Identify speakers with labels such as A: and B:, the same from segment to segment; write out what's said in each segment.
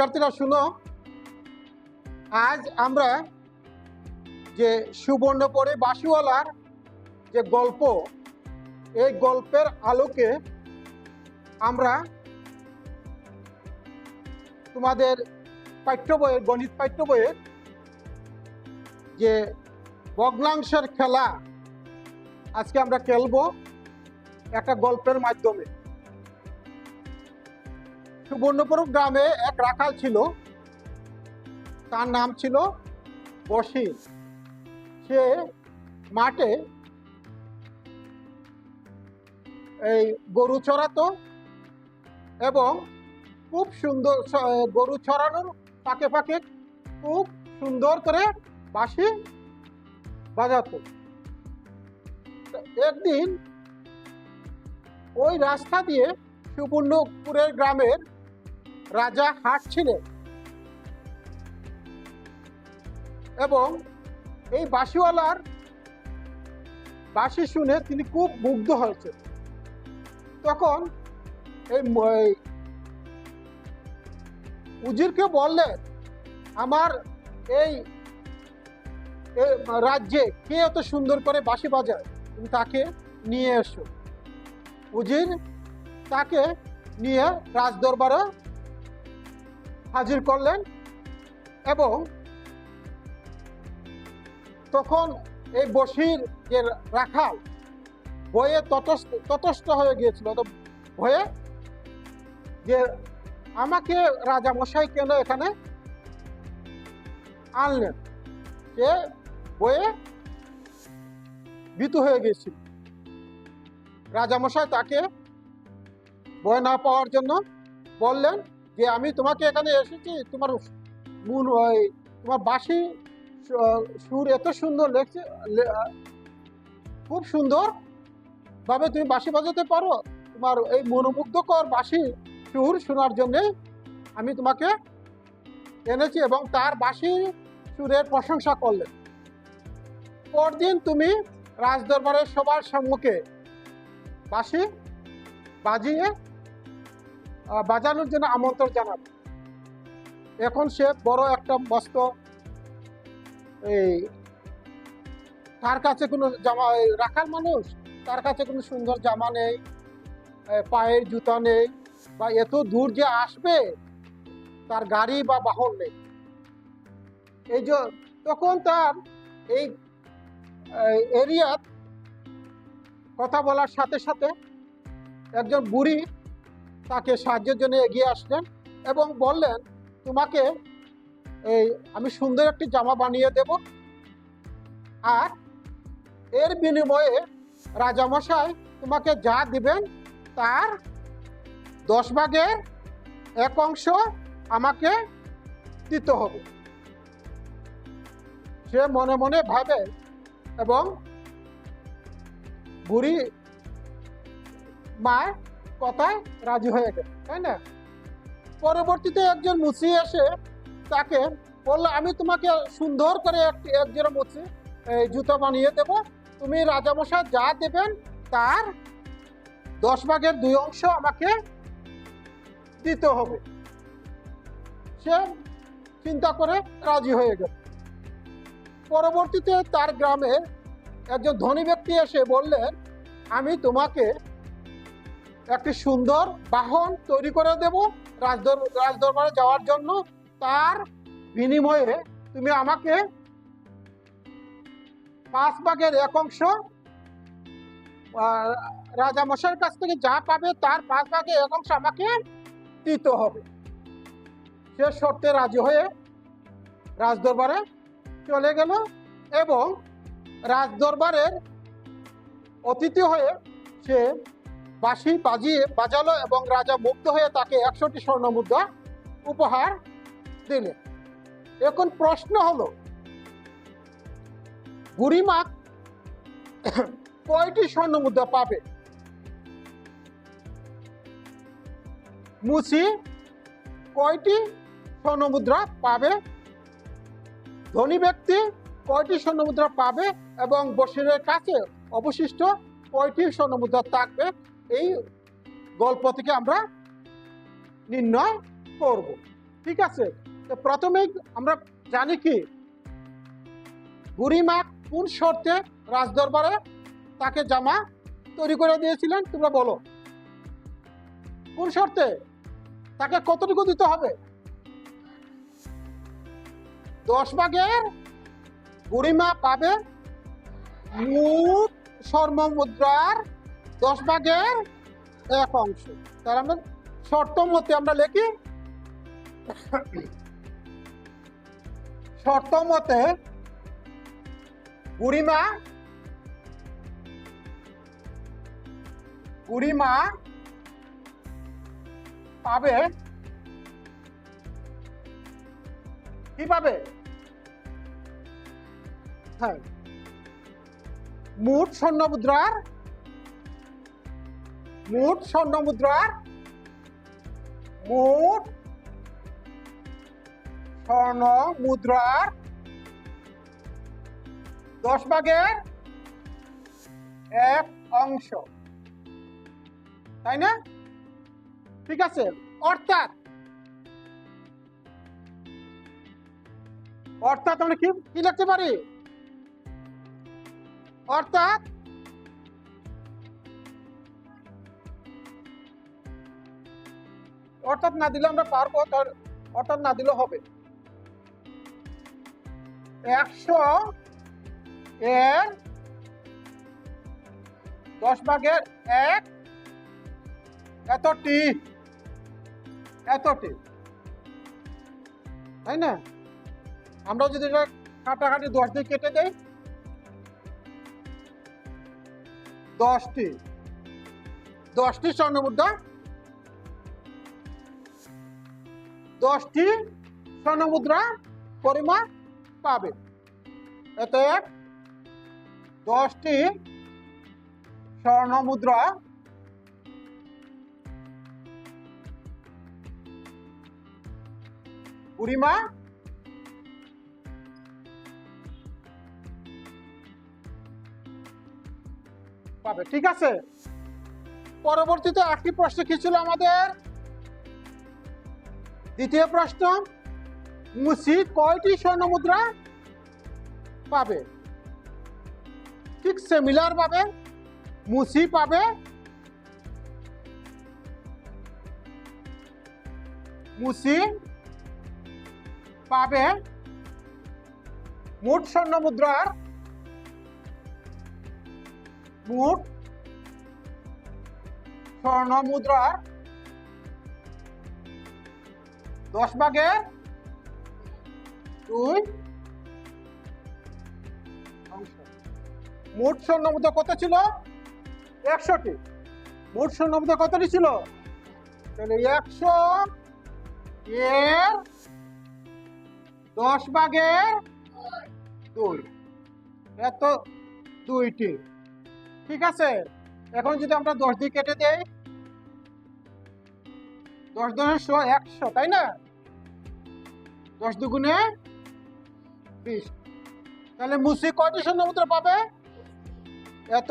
A: শিক্ষার্থীরা, শুনো। আজ আমরা যে সুবর্ণপরী বাসিওয়ালার যে গল্প, এই গল্পের আলোকে আমরা তোমাদের পাঠ্য বইয়ের, গণিত পাঠ্য বইয়ের যে ভগ্নাংশের খেলা, আজকে আমরা খেলব একটা গল্পের মাধ্যমে। সুবর্ণপুর গ্রামে এক রাখাল ছিল। তার নাম ছিল বসির। সে মাঠে এই গরু চড়াতো এবং খুব সুন্দর গরু চড়ানোর ফাঁকে ফাঁকে খুব সুন্দর করে বাঁশি বাজাতো। একদিন ওই রাস্তা দিয়ে সুবর্ণপুরের গ্রামের রাজা হাঁটছিলেন। এবং এই বাঁশিওয়ালার বাঁশি শুনে তিনি খুব মুগ্ধ হয়েছে তখন এই উজিরকে বললেন, আমার এই রাজ্যে কে এত সুন্দর করে বাঁশি বাজায়? তুমি তাকে নিয়ে এসো। উজির তাকে নিয়ে রাজদরবারে হাজির করলেন এবং তখন এই বসির যে রাখাল ভয়ে তটস্থ হয়ে গিয়েছিল। তো ভয়ে যে আমাকে রাজা মশাই কেন এখানে আনলেন? সে বয়ে ভীতু হয়ে গিয়েছিল। রাজামশাই তাকে ভয় না পাওয়ার জন্য বললেন যে আমি তোমাকে এখানে এসেছি, তোমার মন ওই তোমার বাঁশি সু- সুর এত সুন্দর লেগছে খুব সুন্দর ভাবে তুমি বাঁশি বাজাতে পারো। তোমার এই মনোমুগ্ধকর বাঁশি সুর শোনার জন্য আমি তোমাকে এনেছি এবং তার বাঁশি সুরের প্রশংসা করলেন পরদিন তুমি রাজদরবারের সবার সম্মুখে বাঁশি বাজিয়ে বাজানোর জন্য আমন্ত্রণ জানাবে। এখন সে বড় একটা মস্ত এই, তার কাছে কোনো জামা রাখার মানুষ, তার কাছে কোনো সুন্দর জামা নেই পায়ের জুতা নেই, বা এত দূর যে আসবে, তার গাড়ি বা বাহন নেই। এই যে, তখন তার এই এরিয়াত কথা বলার সাথে সাথে একজন বুড়ি তাকে সাহায্যের জন্য এগিয়ে আসলেন এবং বললেন, তোমাকে এই আমি সুন্দর একটি জামা বানিয়ে দেব। আর এর বিনিময়ে রাজামশাই তোমাকে যা দিবেন তার দশ ভাগের এক অংশ আমাকে দিতে হবে। সে মনে মনে ভাবে এবং বুড়ি মায়ের কথায় রাজি হয়ে গেল, তাই না? পরবর্তীতে একজন মুচি এসে তাকে বলল, আমি তোমাকে সুন্দর করে একটি এক জোড়া মুচি জুতো বানিয়ে দেব। তুমি রাজামশাই যা দেবেন তার দশ ভাগের দুই অংশ আমাকে দিতে হবে। সে চিন্তা করে রাজি হয়ে গেল। পরবর্তীতে তার গ্রামে একজন ধনী ব্যক্তি এসে বললেন, আমি তোমাকে একটি সুন্দর বাহন তৈরি করে দেব রাজদর রাজদরবারে যাওয়ার জন্য। তার বিনিময়ে তুমি আমাকে পাঁচ ভাগের এক অংশ আহ, রাজামশাইয়ের কাছ থেকে যা পাবে তার পাঁচ ভাগের এক অংশ আমাকে দিতে হবে। সে শর্তে রাজি হয়ে রাজদরবারে চলে গেল এবং রাজদরবারের অতিথি হয়ে সে বাঁশি বাজিয়ে বাজালো এবং রাজা মুগ্ধ হয়ে তাকে একশোটি স্বর্ণ মুদ্রা উপহার দিলেন। এখন প্রশ্ন হলো, বুড়িমা কয়টি স্বর্ণ মুদ্রা পাবে? মুসি কয়টি স্বর্ণ মুদ্রা পাবে? ধনী ব্যক্তি কয়টি স্বর্ণ মুদ্রা পাবে? এবং বসিরের কাছে অবশিষ্ট কয়টি স্বর্ণ মুদ্রা থাকবে? এই গল্প থেকে আমরা নির্ণয় করব। ঠিক আছে? তো প্রথমেই আমরা জানি কি? বুড়িমা কোন শর্তে রাজদরবারে তাকে জামা তৈরি করে দিয়েছিলেন? তোমরা বলো। কোন শর্তে? তাকে কতটুকু দিতে হবে? দশ ভাগের বুড়িমা পাবে মুঠ স্বর্ণ মুদ্রার দশ ভাগের এক অংশ। তার আমরা শর্ত মতে আমরা লিখি, শর্ত মতে বুড়িমা বুড়িমা পাবে কি পাবে হ্যাঁ মোট স্বর্ণ মুদ্রার মোট স্বর্ণ মুদ্রার মোট স্বর্ণ মুদ্রার দশ ভাগের এক অংশ। তাই না? ঠিক আছে। অর্থাৎ অর্থাৎ আমরা কি লিখতে পারি? অর্থাৎ অর্থাৎ না দিলে আমরা পারব, তার অর্থাৎ না দিলে হবে। একশো এর দশ ভাগের এক, এতটি এতটি। তাই না? আমরা যদি এটা কাটাকাটি দশ দিয়ে কেটে দেই, দশটি। দশটি স্বর্ণমুদ্রা দশটি স্বর্ণমুদ্রা পরিমাণ পাবে। অতএব দশটি স্বর্ণমুদ্রা পরিমা পাবে। ঠিক আছে? পরবর্তীতে একটি প্রশ্ন কি ছিল আমাদের? দ্বিতীয় প্রশ্ন, মুসি কয়টি স্বর্ণ মুদ্রা পাবে? ঠিক সিমিলার ভাবে মুসি পাবে মুসি পাবে মোট স্বর্ণ মুদ্রার মোট স্বর্ণ মুদ্রার দশ ভাগে দুই। মোট স্বর্ণ মুদ্রা কত ছিল? একশোটি মোট স্বর্ণ মুদ্রা কতটি ছিল? তাহলে একশো এর দশ ভাগের দুই। এত দুইটি। ঠিক আছে? এখন যদি আমরা দশ দিয়ে কেটে দেই, দশ দশের একশো, তাই না? দশ দুগুণে বিশ। তাহলে মুসি কয়টি শূন্য মুদ্রা পাবে? এত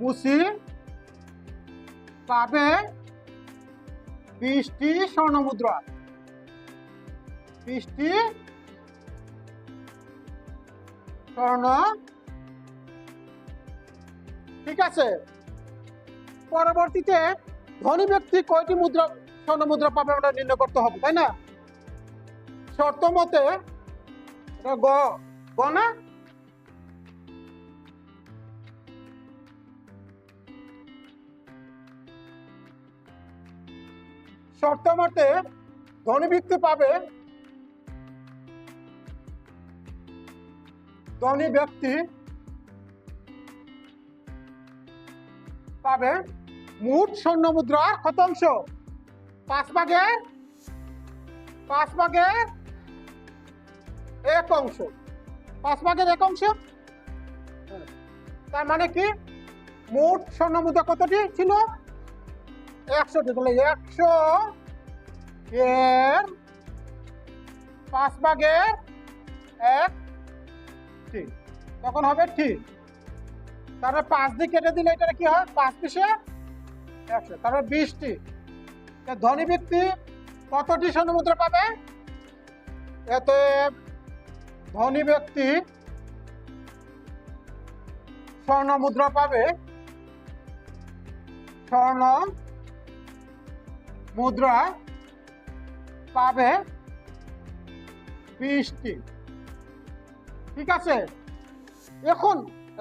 A: মুসি পাবে বিশটি স্বর্ণ মুদ্রা বিশটি স্বর্ণ। ঠিক আছে? পরবর্তীতে ধনী ব্যক্তি কয়টি মুদ্রা স্বর্ণ মুদ্রা পাবে আমরা নির্ণয় করতে হবে, তাই না? শর্ত মতে, এটা গ গ না? শর্ত মতে ধনী ব্যক্তি পাবে ধনী ব্যক্তি পাবে মোট স্বর্ণ মুদ্রার কত অংশ পাঁচ ভাগের পাঁচ ভাগের এক অংশ। পাঁচ ভাগের এক অংশ। তার মানে কি? মোট স্বর্ণ মুদ্রা কতটি ছিল? একশোটি। তাহলে একশো এর পাঁচ ভাগের এক ঠিক তখন হবে ঠিক তারপরে পাঁচ দিয়ে কেটে দিলে এটা কি হয়? পাঁচ পিসে একশো। তারপরে বিশটি। ধনী ব্যক্তি কতটি স্বর্ণমুদ্রা পাবে? এতে ধনী ব্যক্তি স্বর্ণ মুদ্রা পাবে। স্বর্ণ মুদ্রা পাবে বিশটি। ঠিক আছে? এখন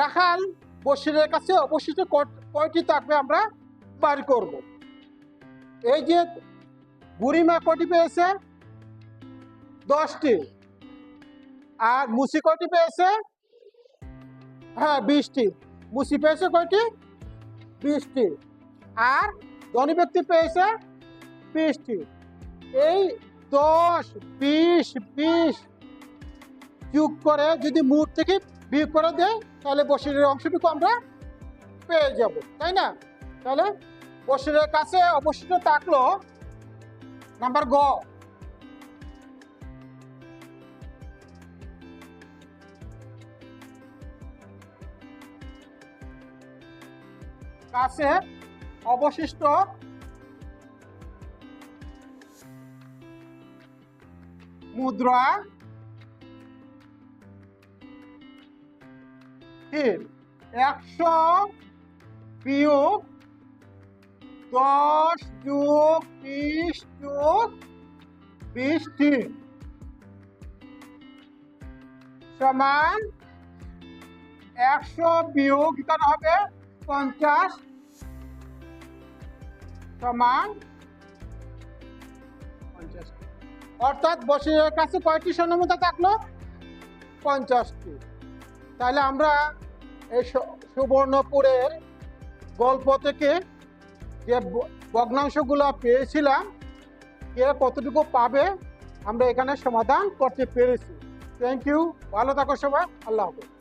A: রাখাল বসিরের কাছে অবশিষ্ট কয়টি থাকবে আমরা বাড়ি করব। এই যে বুড়িমা কটি পেয়েছে? দশটি। আর মুসি কটি পেয়েছে? হ্যাঁ বিশটি। মুসি পেয়েছে কয়টি? বিশটি। আর ধনী ব্যক্তি পেয়েছে? বিশটি। এই দশ, বিশ বিশ যোগ করে যদি মুঠ থেকে বিয়োগ করে দেয়, তাহলে বসিরের অংশটুকু আমরা পেয়ে যাব, তাই না? তাহলে বসিরের কাছে অবশিষ্ট থাকল নাম্বার গ। কাছে অবশিষ্ট মুদ্রা একশো বিয়োগ দশ যোগ বিশ যোগ বিশ তিন। সমান একশো বিয়োগ এখানে হবে? পঞ্চাশ। সমান অর্থাৎ বসিরের কাছে কয়টি স্বর্ণমুদ্রা থাকল? পঞ্চাশটি। তাহলে আমরা এই সুবর্ণপুরের গল্প থেকে যে ভগ্নাংশগুলো পেয়েছিলাম, কে কতটুকু পাবে, আমরা এখানে সমাধান করতে পেরেছি। থ্যাংক ইউ ভালো থাকো সবাই। আল্লাহ হাফেজ।